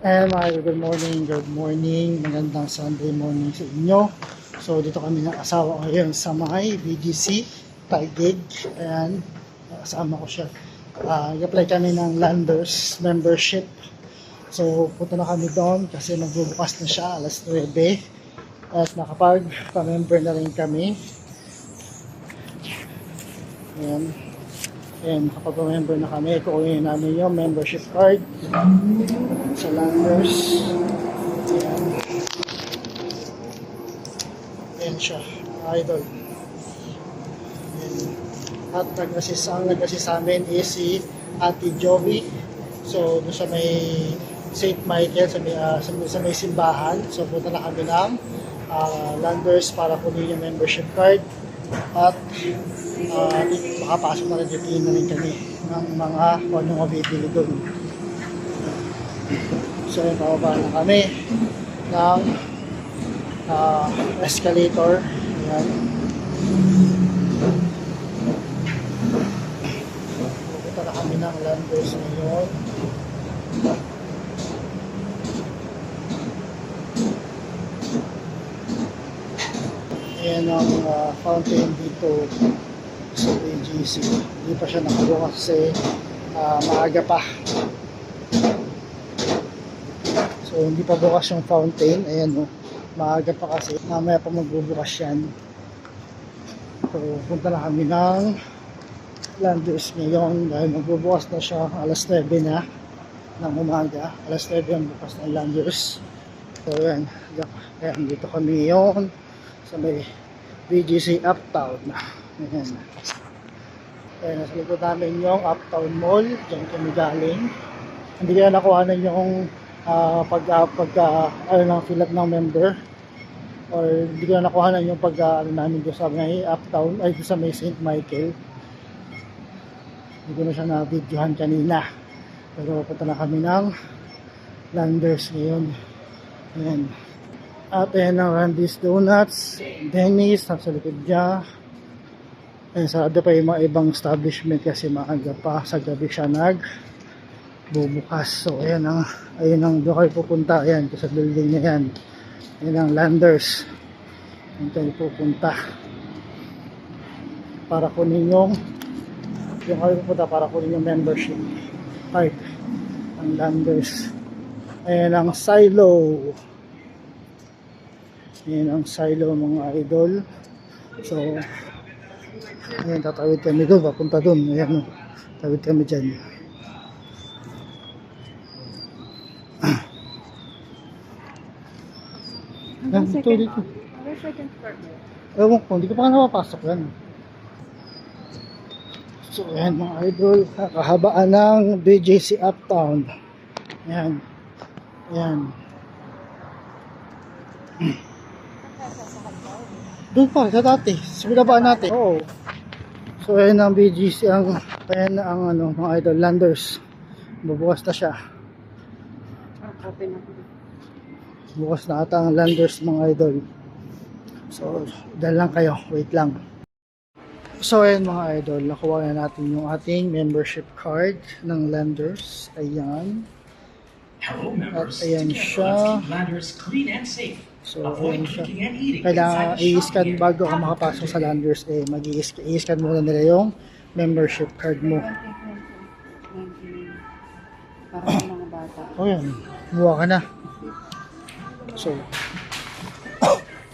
And mga good morning, good morning, magandang Sunday morning sa inyo. So dito kami ng asawa ko ngayon sa may BGC, Taigig. Ayan, kasama ko siya. Uh, apply kami ng Landers membership. So punta na kami doon kasi magbubukas na siya alas 9. At nakapag pa-member na rin kami. Ayan. And nakapag-member na kami. Kukunin namin yung membership card sa Landers. Ayan. Ayan siya, idol. Ayan. At nag-assist, ang nag-assist sa amin is si Ate Jovi. So, doon sa may St. Michael, sa may, ah, sa, sa may simbahan. So, punta na kami ng ah, Landers para kunin yung membership card. At uh, makapasok na rin yung na rin kami ng mga kung anong mabibili doon. So, yun, pababa na kami ng ah, escalator. Ayan. Pupunta na kami ng Landers ngayon. Ayan ang ah, fountain dito sa AGC. Hindi pa siya nakabukas kasi ah, maaga pa. So hindi pa bukas yung fountain. Ayan o. Maaga pa kasi. Mamaya pa magbubukas yan. So punta na kami ng Landers ngayon dahil magbubukas na siya alas 9 na ng umaga. Alas 9 ang bukas ng Landers. So yan. Ayan dito kami ngayon sa may BGC Uptown. Ayan. Ayan, nasa likod namin yung Uptown Mall. Diyan kami galing. Hindi kaya nakuhanan yung ah, pag, ah, pag ah, ano lang, fill up ng member. Or hindi ko na nakuhanan yung pag ah, ano namin doon sa may Uptown, ay sa may St. Michael. Hindi ko na siya na-videohan kanina. Pero punta na kami ng Landers ngayon. Ayan. At ayan ang Randy's Donuts, Dennis, nasa likod niya. Ayan, sarado pa yung mga ibang establishment kasi maaga pa sa gabi siya nag bubukas. So ayan ang, ayan ang doon kayo pupunta. Ayan, sa building na yan. Ayan ang Landers. Ayan kayo pupunta. Para kunin yung yung kayo pupunta para kunin yung membership card. Ang Landers. Ayan ang Silo. Ayan ang silo mga idol. So, ayan, tatawid kami doon, papunta doon. Ayan, oh. tawid kami dyan. Ayan, ito dito. Hanggang second floor. Ewan ko, hindi ko pa nga napapasok yan. So, ayan mga idol, kahabaan ng BJC Uptown. Ayan. Ayan. Doon pa, sa dati. Sa binabaan natin. Oo. So, ayan ang BGC, ang, ayan na ang ano, mga idol, landers. Bubukas na siya. Bukas na ata ang landers, mga idol. So, dahil lang kayo. Wait lang. So, ayan mga idol. Nakuha na natin yung ating membership card ng landers. Ayan. Hello, members. At ayan Together, siya. let's keep Landers clean and safe. So, Avoid ayan siya. drinking and eating Kailangan i-scan bago ka makapasok sa landers. Eh, mag-i-scan muna nila yung membership card mo. 20, 20. Para sa mga bata. O yan, kumuha ka na. So,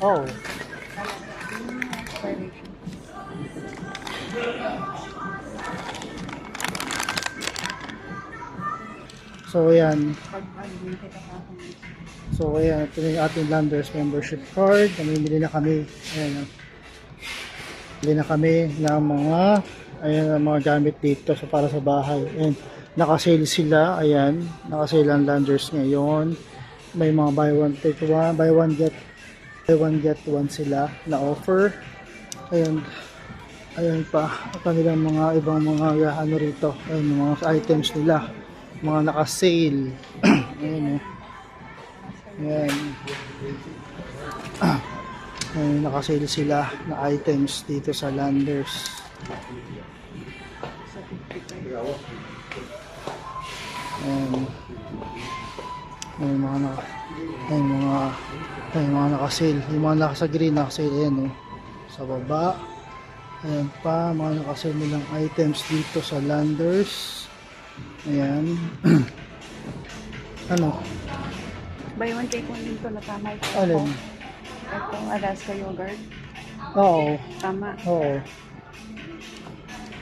oh, so ayan. Pag ano, kita pa. So ayan, ito yung ating Landers membership card. Namimili na kami. Ayan. oh. Bili na kami ng mga ayan ang mga gamit dito so para sa bahay. And naka-sale sila. Ayan, naka-sale ang Landers ngayon. May mga buy one take one, buy one get buy one get one sila na offer. Ayan. Ayan pa, ang kanilang mga ibang mga ano rito. Ayan, mga items nila. Mga naka-sale. Ayan oh. Ayan. Ayan, nakasale sila na items dito sa Landers. Ayan. May mga naka, may mga, may mga naka-sale. Yung mga naka green naka-sale, ayan oh. Sa baba. Ayan pa, mga naka-sale nilang items dito sa Landers. Ayan. ano? Buy one take one din to na tama ito. Alin? Itong Alaska yogurt. Oo. Tama. Oo.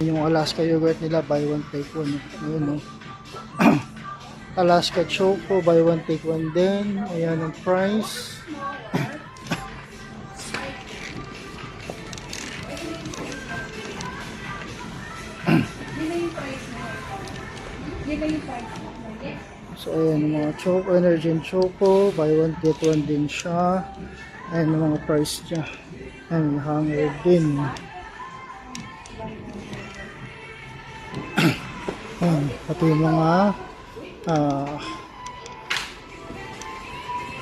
Yung Alaska yogurt nila, buy one take one. Ayun, no? Alaska Choco, buy one take one din. Ayan ang price. So, ayan mga Choco, Energy and Choco. Buy one, get one din siya. Ayan mga price niya. Ayan, hanger din. Ayan, pati yung mga ah,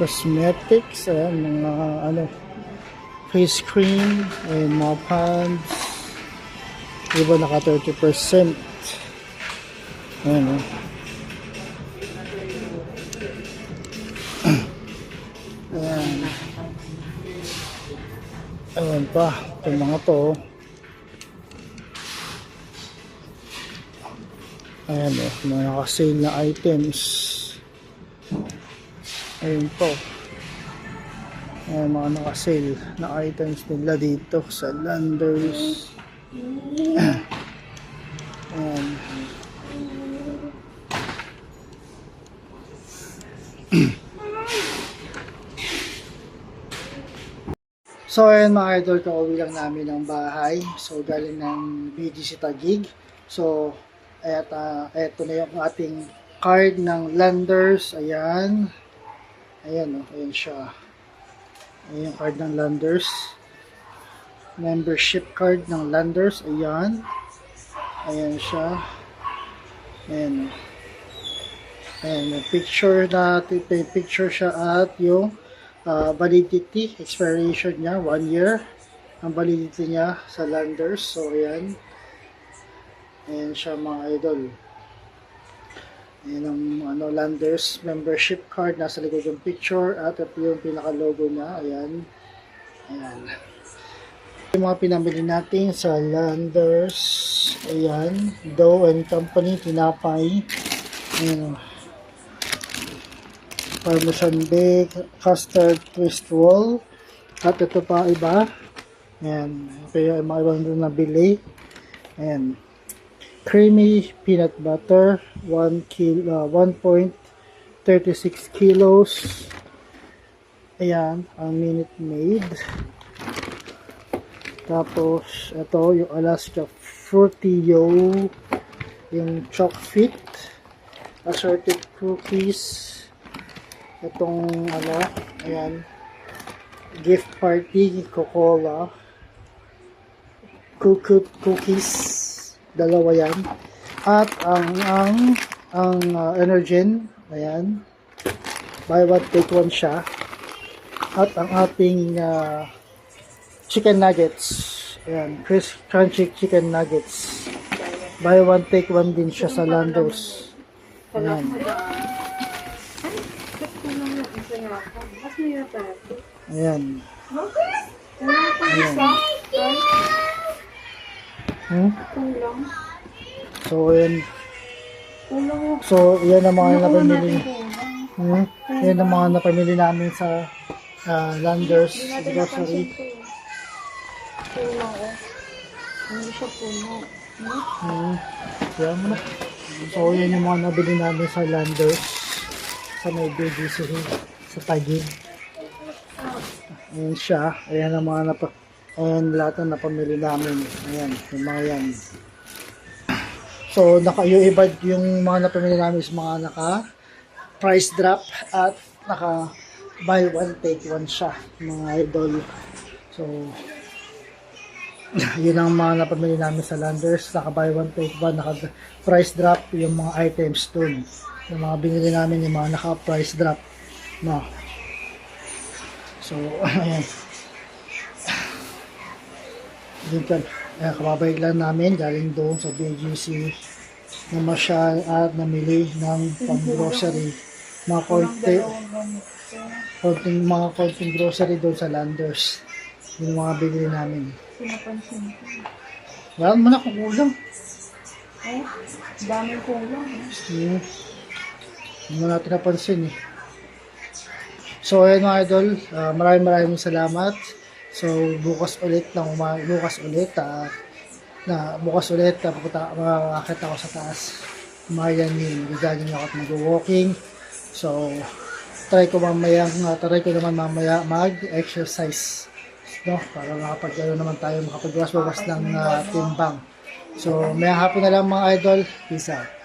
cosmetics, ayan, mga ano, face cream, ayan, mga pads. Iba naka 30%. Ayan, oh. Ayan pa, itong mga to. Ayan o, mga naka-sale na items. Ayan po. Ayan, mga naka-sale na items nila dito sa Landers. Ayan. So ayun mga idol, kauwi lang namin ng bahay. So galing ng BGC Tagig. So et, uh, eto na yung ating card ng Landers. Ayan. Ayan o, ayan siya. Ayan yung card ng Landers. Membership card ng Landers. Ayan. Ayan siya. Ayan. Ayan, may picture na, may picture siya at yung uh, validity, expiration niya, one year. Ang validity niya sa Landers. So, ayan. Ayan siya mga idol. Ayan ang ano, Landers membership card. Nasa likod yung picture at yung pinaka-logo niya. Ayan. Ayan. Yung mga pinamili natin sa Landers. Ayan. Dough and Company, tinapay. Ayan. Parmesan bake, custard twist roll. At ito pa iba. Ayan. Yung mga ibang doon nabili. Ayan. Creamy peanut butter, 1 kilo, uh, 1.36 kilos. Ayan, ang Minute Maid. Tapos, ito, yung Alaska Fruitio, yung Choc Fit, assorted cookies, itong, ano, ayan, gift party, Coca-Cola, cook cookies, dalawa yan. At ang, ang, ang uh, Energen, ayan, buy one, take one siya. At ang ating uh, chicken nuggets. Ayan, crisp crunchy chicken nuggets. Buy one, take one din siya sa Landos. Ayan. Ayan. Ayan. Hmm? So, ayan. So, yan ang mga napamili. Hmm? Yan ang mga napamili namin sa uh, Landers Grocery. Puno ko. Hindi siya puno. Hmm. Kaya mo na. So, yan yung mga nabili namin sa Landers. Sa may BGC sa Taguig. Ayan siya. Ayan ang mga napa Ayan lahat ng napamili namin. Ayan, yung mga yan. So, naka, yung iba, yung mga napamili namin is mga naka price drop at naka buy one take one siya mga idol. So, yun ang mga napamili namin sa Landers. Naka buy one take one, naka price drop yung mga items dun. Yung mga binili namin yung mga naka price drop. No. So, ayan. Kan. Ayan, kababalik lang namin galing doon sa BGC na masyal at namili ng pang grocery. mga konti, konting, mga konting grocery doon sa Landers. Yung mga bibili namin. Pinapansin ko. Wala mo na kung kulang. Eh, daming kulang. eh. Hmm. Hindi natin napansin eh. So, ayun mga idol, ah, maraming maraming salamat. So, bukas ulit ng bukas ulit, ah, na bukas ulit, uh, pupunta, makakakit ako sa taas. Umayan yun, gagagin ako at mag-walking. So, try ko mamaya, uh, try ko naman mamaya mag-exercise. No? Para makapag, ano naman tayo, makapagbawas-bawas ng ah, timbang. So, may happy na lang mga idol. Peace out.